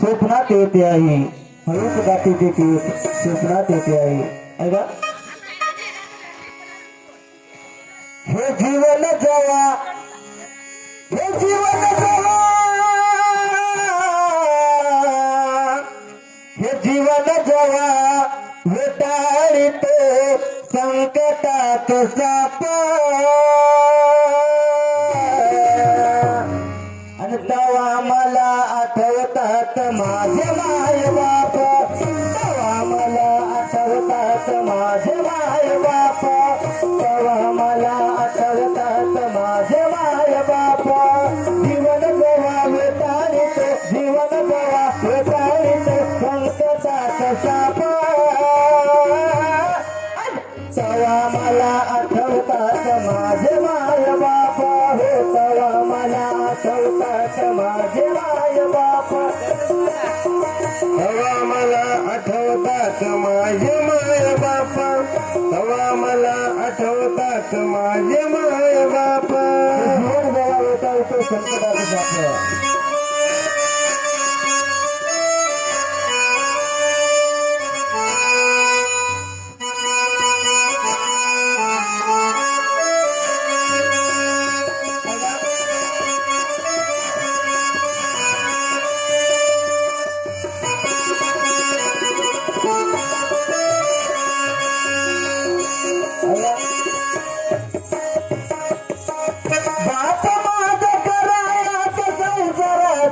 स्वप्नात येते आहे हळूच गाठी ते गीत स्वप्नात येते आहे ऐका हे जीवन जावा. हे जीवन जवा. हे जीवन जावा. वेटाळीत संकटात सापा आठवतात माझे माय बाप. तवा मला आठवतात माझे माय बाप. तवा मला आठवतात माझे माय बाप. जीवन गोवा वेताळीत जीवन गोवा वेताळीत संकटात साप तवा मला हवा मला आठवतात माझे माय बापा. हवा मला आठवतात माझे माय बापा.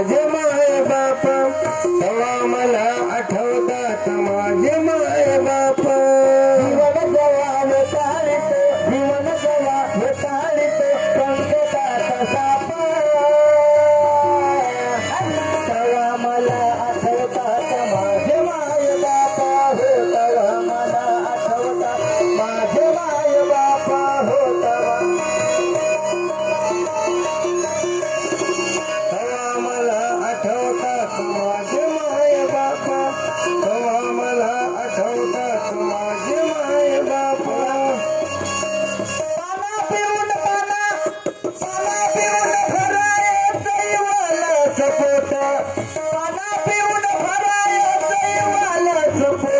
माझे माय बाप. तवा मला आठवतात माझे माय बाप? जीवन जवा वसाळीत जीवन जवा वसाळीत पंकजाचा Deus, eu vou.